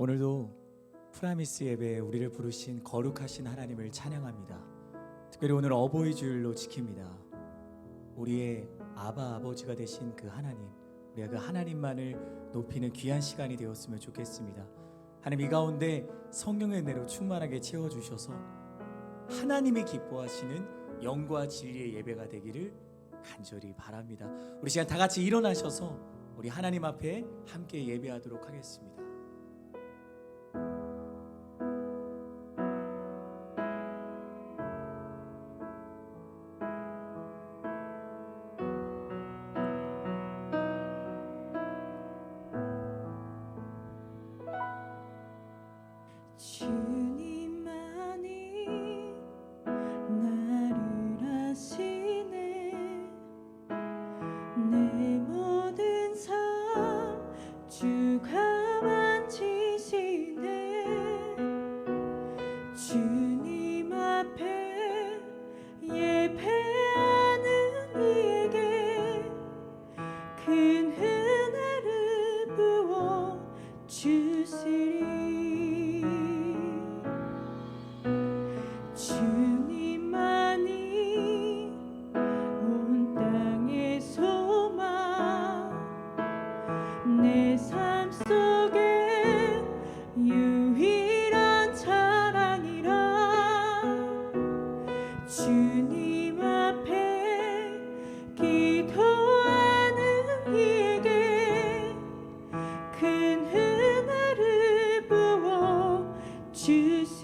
오늘도 프라미스 예배에 우리를 부르신 거룩하신 하나님을 찬양합니다. 특별히 오늘 어버이 주일로 지킵니다. 우리의 아바 아버지가 되신 그 하나님, 우리가 그 하나님만을 높이는 귀한 시간이 되었으면 좋겠습니다. 하나님 이 가운데 성령의 은혜로 충만하게 채워 주셔서 하나님이 기뻐하시는 영과 진리의 예배가 되기를 간절히 바랍니다. 우리 시간 다 같이 일어나셔서 우리 하나님 앞에 함께 예배하도록 하겠습니다.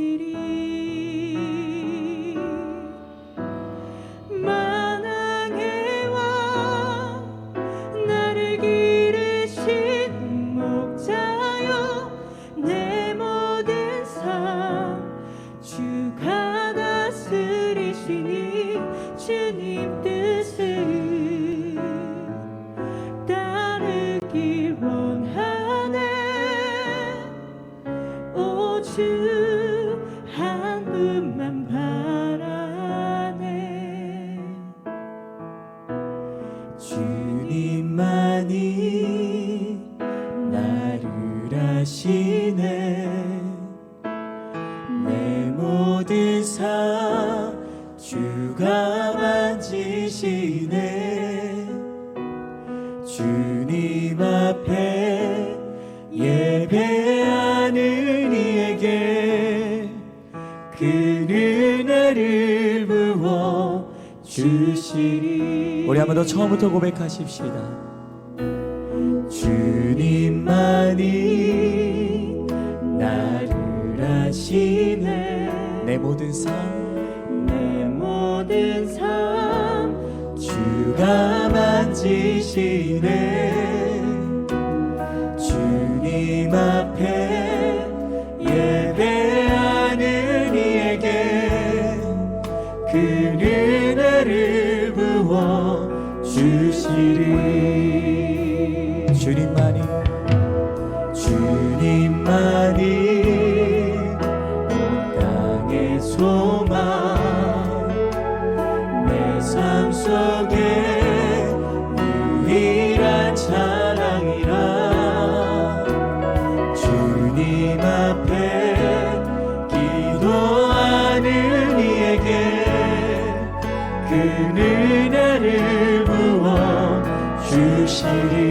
주 앞에 예배하는 이에게 큰 은혜를 부어 주시리. 우리 한번 더 처음부터 고백하십시다. 주님만이 나를 아시네. 내 모든 삶. 내 모든 삶 주가 만지시네 앞에 예배하는 이에게 큰 은혜를 부어 주시리. 주님만이 주님만이 온 땅의 소망 내 삶 속에 주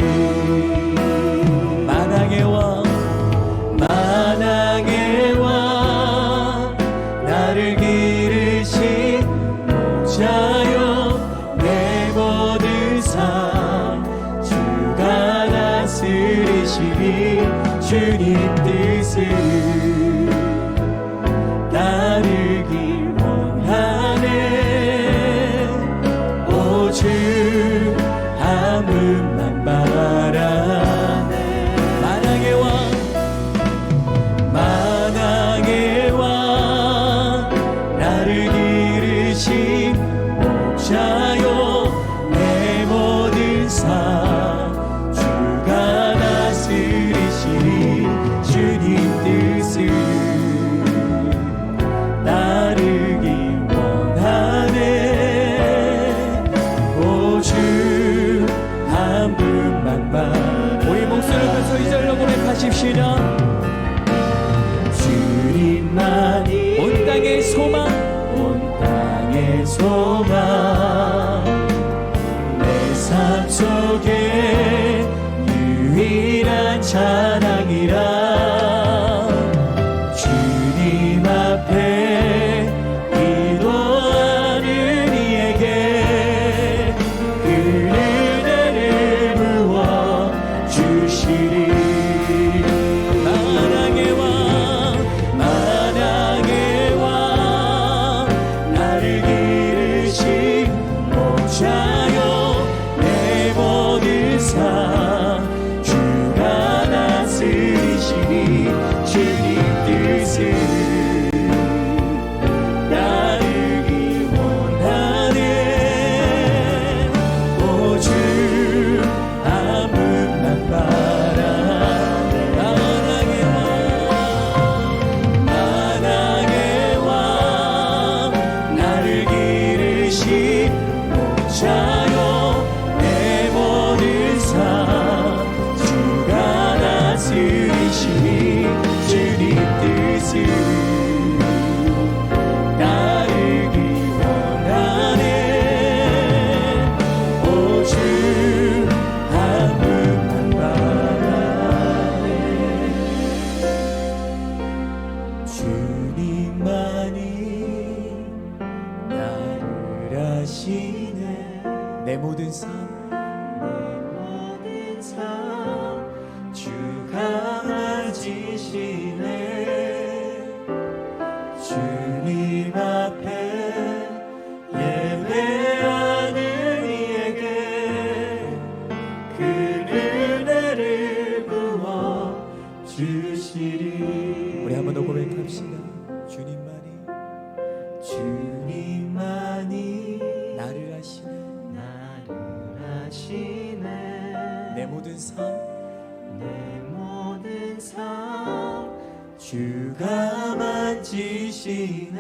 주가 만지시네.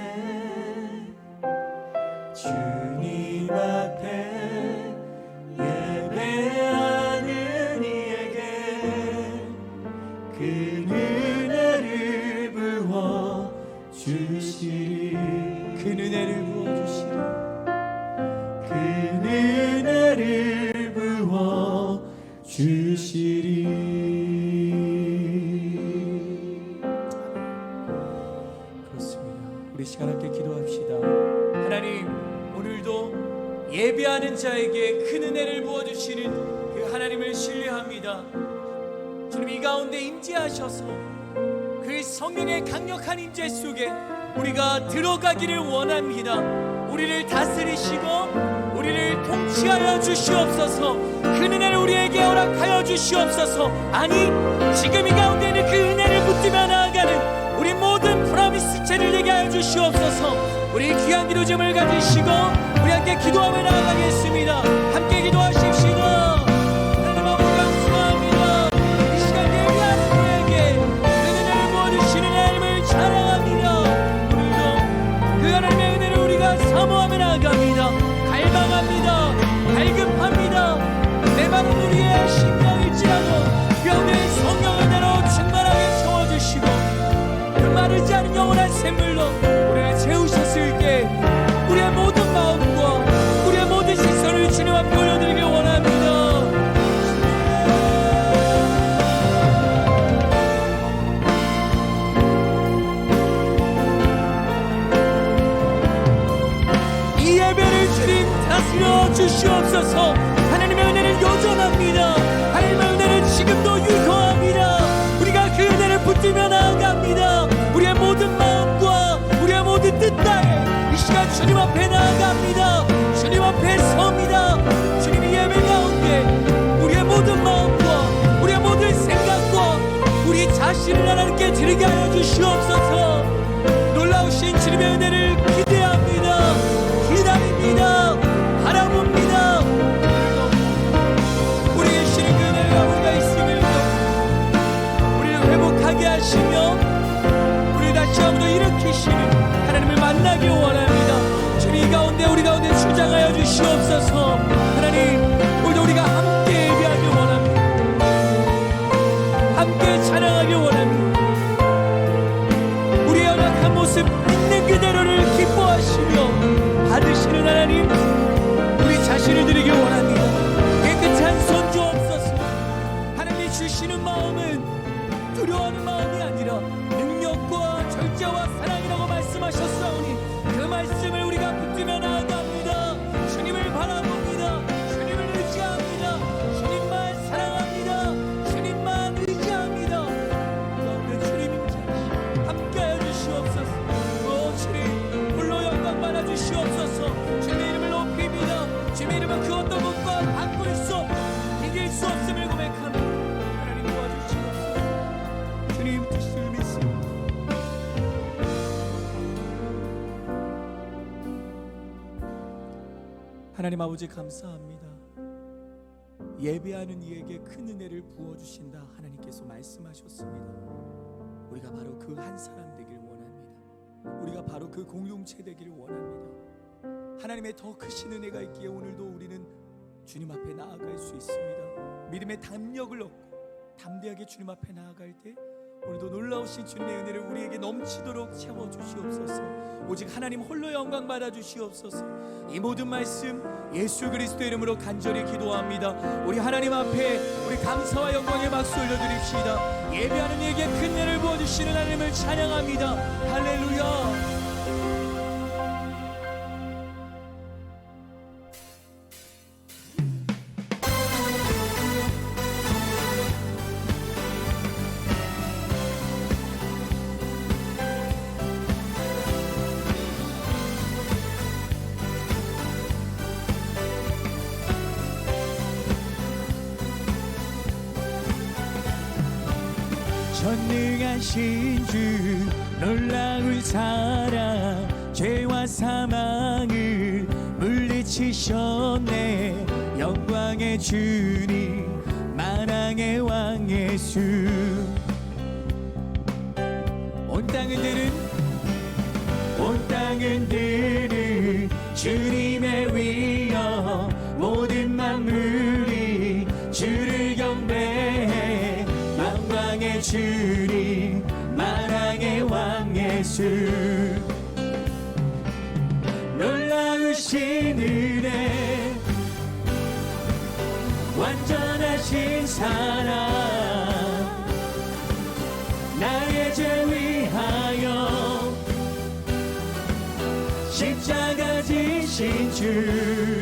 한 임재 속에 우리가 들어가기를 원합니다. 우리를 다스리시고 우리를 통치하여 주시옵소서. 그 은혜를 우리에게 허락하여 주시옵소서. 아니 지금 이 가운데 는그 은혜를 붙들며 나아가는 우리 모든 프라미스체를 얘기 하여 주시옵소서. 우리 귀한 기도점을 가지시고 우리 함께 기도하며 나아가겠습니다. 주시는 하나님께 드리게 하여 주시옵소서. 하나님 아버지 감사합니다. 예배하는 이에게 큰 은혜를 부어 주신다 하나님께서 말씀하셨습니다. 우리가 바로 그 한 사람 되길 원합니다. 우리가 바로 그 공동체 되기를 원합니다. 하나님의 더 크신 은혜가 있기에 오늘도 우리는 주님 앞에 나아갈 수 있습니다. 믿음의 담력을 얻고 담대하게 주님 앞에 나아갈 때 오늘도 놀라우신 주님의 은혜를 우리에게 넘치도록 채워 주시옵소서. 오직 하나님 홀로 영광 받아 주시옵소서. 이 모든 말씀 예수 그리스도 이름으로 간절히 기도합니다. 우리 하나님 앞에 우리 감사와 영광의 박수 올려 드립시다. 예배하는 이에게 큰 은혜를 부어 주시는 하나님을 찬양합니다. 할렐루야. 하신 주 놀라운 사랑 죄와 사망을 물리치셨네. 영광의 주님 만왕의 왕 예수 사랑. 나의 죄 위하여 십자가 지신 주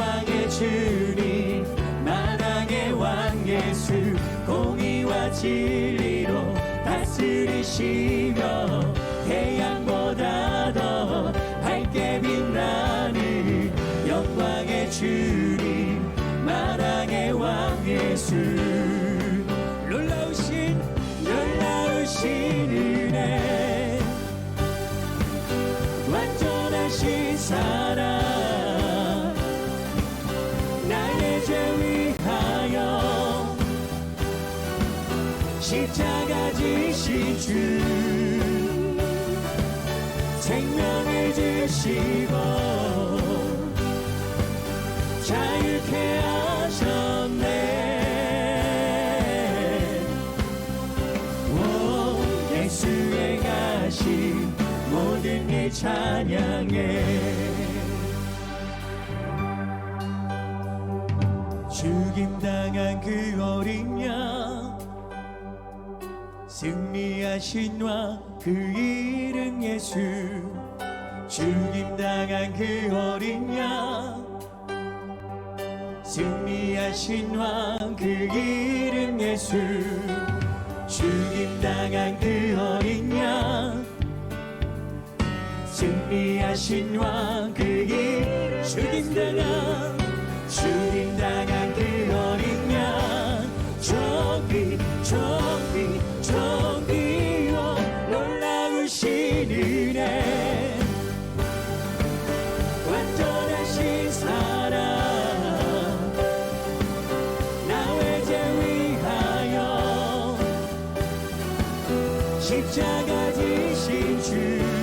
영광의 주님 만왕의 왕 예수 공의와 진리로 다스리시며 주시고 자유케 하셨네. 오 예수 행하신 모든 일 찬양해. 죽임당한 그 어린 양 승리하신 왕 그 이름 예수 죽임 당한 그 어린 양 승리하신 왕 그 이름 예수. 죽임 당한 그 어린 양 승리하신 왕 그 이름 죽임 당한 그 십자가 지신 주.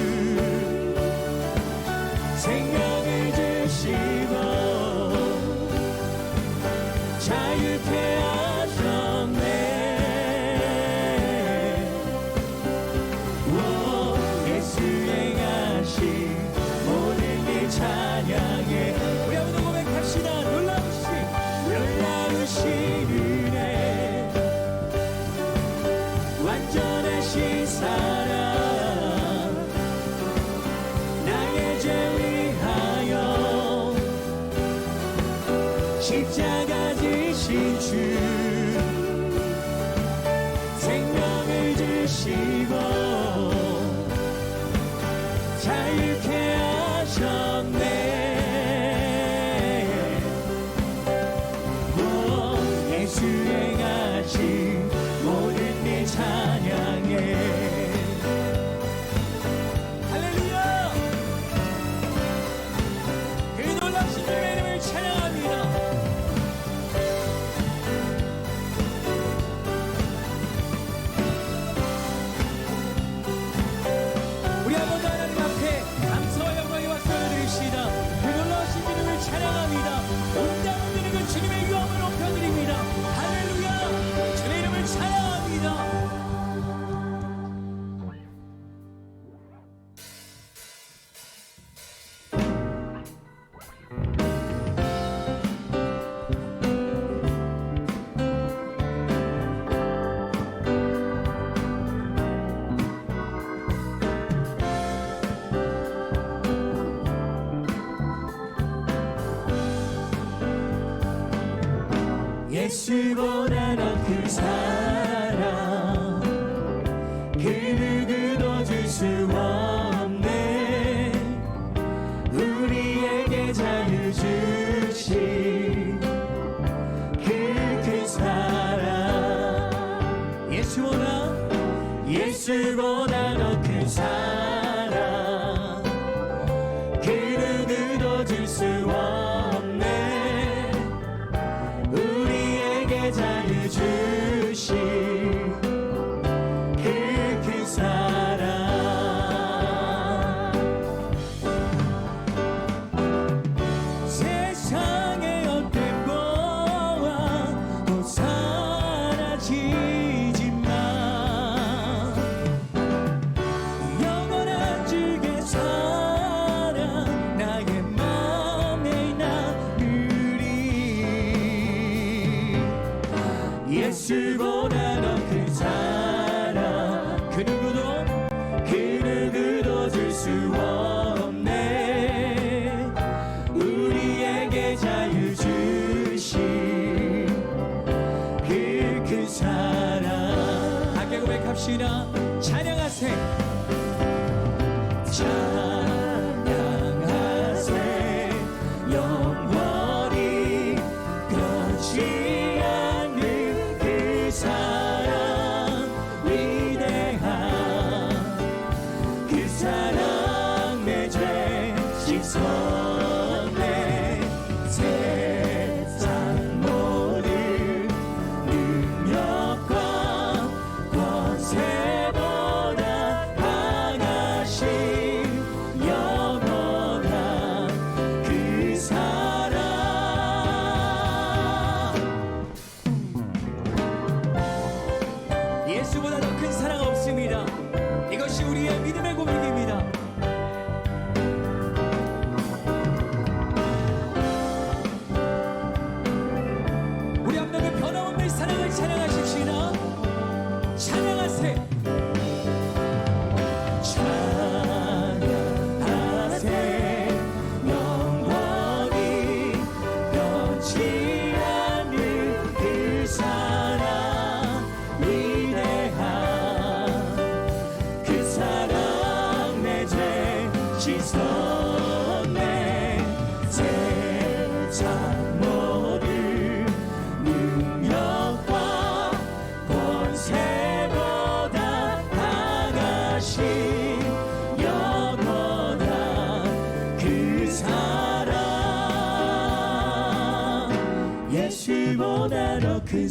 사랑 내죄 씻어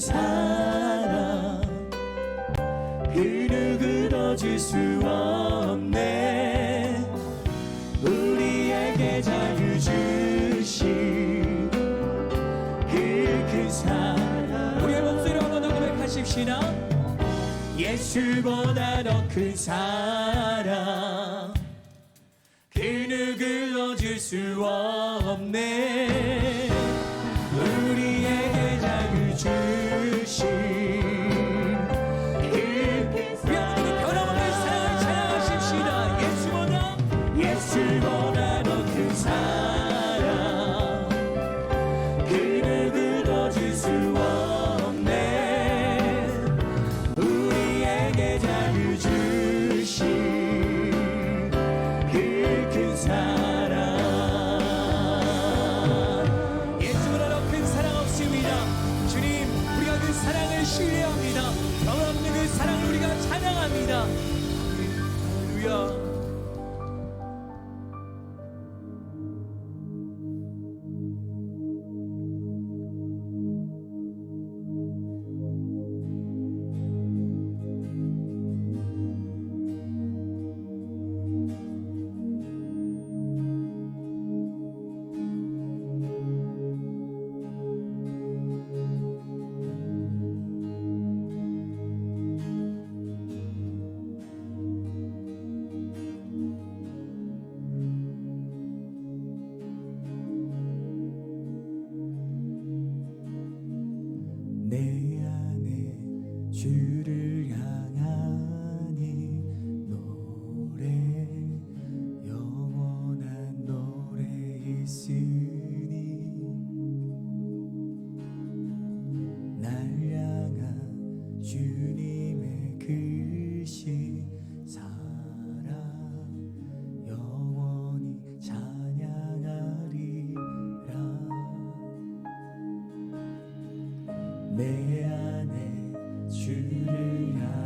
사랑. 흐르그러질 수 없네. 우리에게 자유 주신 그, 그 사랑. 우리의 목소리 한번 고백하십시다. 예수보다 더 큰 사랑. 그 누구도 줄 수 없네. 우리에게 자유 주신 내 안에 주를 향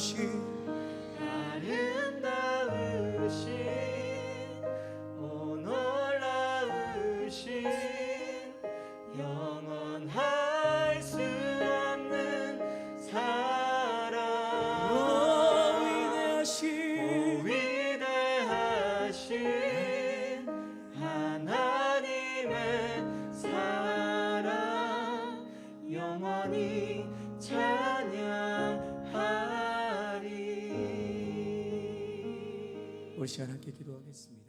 worship. 시원하게 기도하겠습니다.